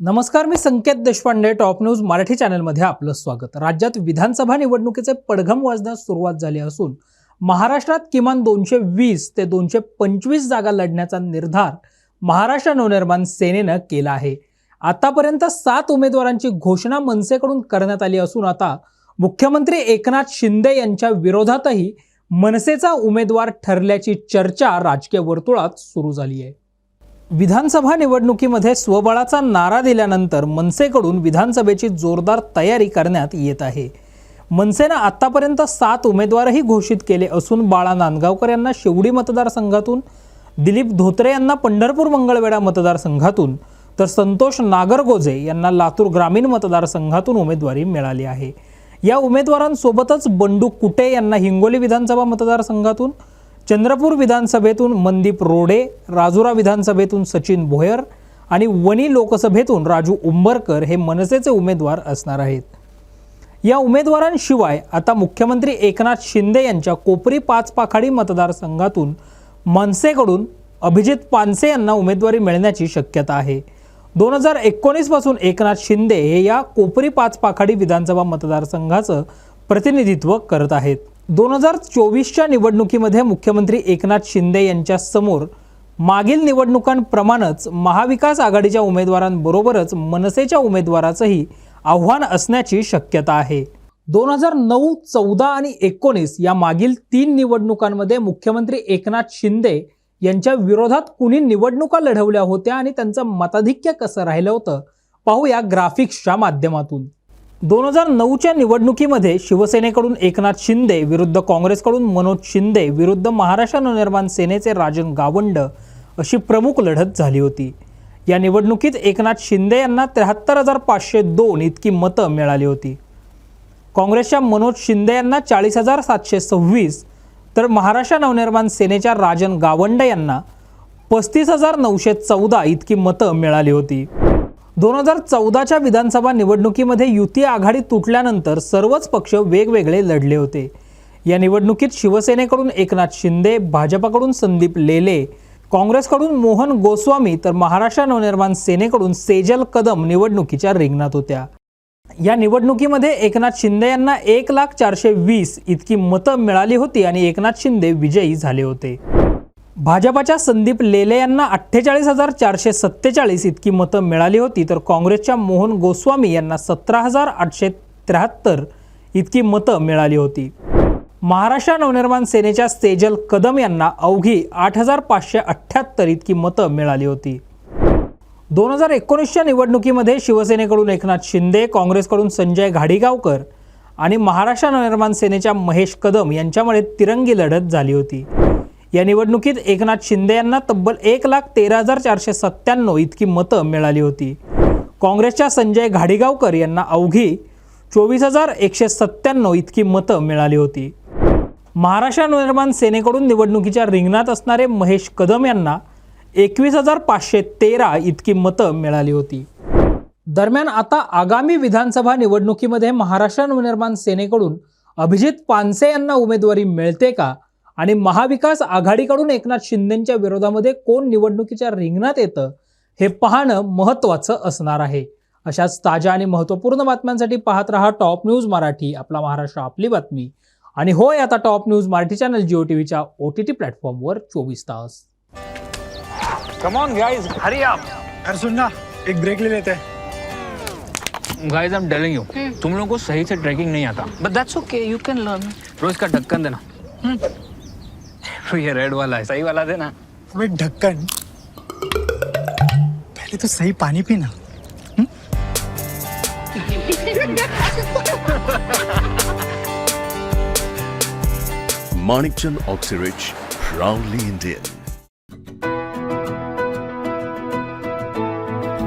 नमस्कार मी Sanket Deshpande top news Marathi चॅनलमध्ये आपलं स्वागत. राज्यात विधानसभा निवडणुकीचे पडघम वाजण्यास सुरुवात झाली असून महाराष्ट्रात किमान दोनशे वीस ते दोनशे पंचवीस जागा लढण्याचा निर्धार महाराष्ट्र नवनिर्माण सेनेनं केला आहे. आतापर्यंत सात उमेदवारांची घोषणा मनसेकडून करण्यात आली असून आता मुख्यमंत्री एकनाथ शिंदे यांच्या विरोधातही मनसेचा उमेदवार ठरल्याची चर्चा राजकीय वर्तुळात सुरू झाली आहे. विधानसभा निवडणुकीमध्ये स्वबळाचा नारा दिल्यानंतर मनसेकडून विधानसभेची जोरदार तयारी करण्यात येत आहे. मनसेनं आत्तापर्यंत सात उमेदवारही घोषित केले असून बाळा नांदगावकर यांना शिवडी मतदारसंघातून दिलीप धोत्रे यांना पंढरपूर मंगळवेढा मतदारसंघातून तर संतोष नागरगोजे यांना लातूर ग्रामीण मतदारसंघातून उमेदवारी मिळाली आहे. या उमेदवारांसोबतच बंडू कुटे यांना हिंगोली विधानसभा मतदारसंघातून चंद्रपूर विधानसभेतून मनदीप रोडे राजुरा विधानसभेतून सचिन भोयर आणि वणी लोकसभेतून राजू उंबरकर हे मनसेचे उमेदवार असणार आहेत. या उमेदवारांशिवाय आता मुख्यमंत्री एकनाथ शिंदे यांच्या कोपरी पाचपाखाडी मतदारसंघातून मनसेकडून अभिजित पानसे यांना उमेदवारी मिळण्याची शक्यता आहे. दोन हजार एकोणीसपासून एकनाथ शिंदे हे या कोपरी पाचपाखाडी विधानसभा मतदारसंघाचं प्रतिनिधित्व करत आहेत. दोन हजार चोवीसच्या निवडणुकीमध्ये मुख्यमंत्री एकनाथ शिंदे यांच्यासमोर मागील निवडणुकांप्रमाणेच महाविकास आघाडीच्या उमेदवारांबरोबरच मनसेच्या उमेदवाराचंही आव्हान असण्याची शक्यता आहे. दोन हजार नऊ चौदा आणि एकोणीस या मागील तीन निवडणुकांमध्ये मुख्यमंत्री एकनाथ शिंदे यांच्या विरोधात कुणी निवडणुका लढवल्या होत्या आणि त्यांचं मताधिक्य कसं राहिलं होतं पाहूया ग्राफिक्सच्या माध्यमातून. दोन हजार नऊच्या निवडणुकीमध्ये शिवसेनेकडून एकनाथ शिंदे विरुद्ध काँग्रेसकडून मनोज शिंदे विरुद्ध महाराष्ट्र नवनिर्माण सेनेचे राजन गावंड अशी प्रमुख लढत झाली होती. या निवडणुकीत एकनाथ शिंदे यांना त्र्याहत्तर हजार पाचशे दोन इतकी मतं मिळाली होती. काँग्रेसच्या मनोज शिंदे यांना चाळीस हजार सातशे सव्वीस तर महाराष्ट्र नवनिर्माण सेनेच्या राजन गावंड यांना पस्तीस हजार नऊशे चौदा इतकी मतं मिळाली होती. दोन हजार चौदाच्या विधानसभा निवडणुकीमध्ये युती आघाडी तुटल्यानंतर सर्वच पक्ष वेगवेगळे लढले होते. या निवडणुकीत शिवसेनेकडून एकनाथ शिंदे भाजपाकडून संदीप लेले काँग्रेसकडून मोहन गोस्वामी तर महाराष्ट्र नवनिर्माण सेनेकडून सेजल कदम निवडणुकीच्या रिंगणात होत्या. या निवडणुकीमध्ये एकनाथ शिंदे यांना एक लाख चारशे वीस इतकी मतं मिळाली होती आणि एकनाथ शिंदे विजयी झाले होते. भाजपाच्या संदीप लेले यांना अठ्ठेचाळीस हजार चारशे सत्तेचाळीस इतकी मतं मिळाली होती तर काँग्रेसच्या मोहन गोस्वामी यांना सतरा हजार आठशे त्र्याहत्तर इतकी मतं मिळाली होती. महाराष्ट्र नवनिर्माण सेनेच्या सेजल कदम यांना अवघी आठ हजार पाचशे अठ्ठ्याहत्तर इतकी मतं मिळाली होती. दोन हजार एकोणीसच्या निवडणुकीमध्ये शिवसेनेकडून एकनाथ शिंदे काँग्रेसकडून संजय घाडीगावकर आणि महाराष्ट्र नवनिर्माण सेनेच्या महेश कदम यांच्यामध्ये तिरंगी लढत झाली होती. या निवडणुकीत एकनाथ शिंदे यांना तब्बल एक लाख तेरा हजार चारशे सत्त्याण्णव इतकी मतं मिळाली होती. काँग्रेसच्या संजय घाडीगावकर यांना अवघी चोवीस हजार एकशे सत्त्याण्णव इतकी मतं मिळाली होती. महाराष्ट्र निर्माण सेनेकडून निवडणुकीच्या रिंगणात असणारे महेश कदम यांना एकवीस हजार पाचशे तेरा इतकी मतं मिळाली होती. दरम्यान आता आगामी विधानसभा निवडणुकीमध्ये महाराष्ट्र नवनिर्माण सेनेकडून अभिजित पानसे यांना उमेदवारी मिळते का? आणि महाविकास आघाडीकडून एकनाथ शिंदेच्या विरोधामध्ये कोण निवडणुकीच्या रिंगणात येतं हे पाहणं महत्त्वाचं असणार आहे. अशाच ताज्या आणि महत्त्वपूर्ण बातम्यांसाठी पाहत रहा टॉप न्यूज मराठी आपला महाराष्ट्र आपली बातमी. आणि होय आता top news Marathi channel Jio टीव्हीच्या ओ टी टी प्लॅटफॉर्मवर चोवीस तास. कम ऑन गाइस हरी आप अरे सुन ना एक ब्रेक ले लेते. हैं guys I am telling you तुम लोगों को सही से ट्रैकिंग नहीं आता. But that's okay, you can learn. रोज का ढक्कन देना. तो ये रेड वाला है। सही वाला देना। ढक्कन। पहले तो सही पानी पीना। Manikchand Oxyrich, proudly Indian.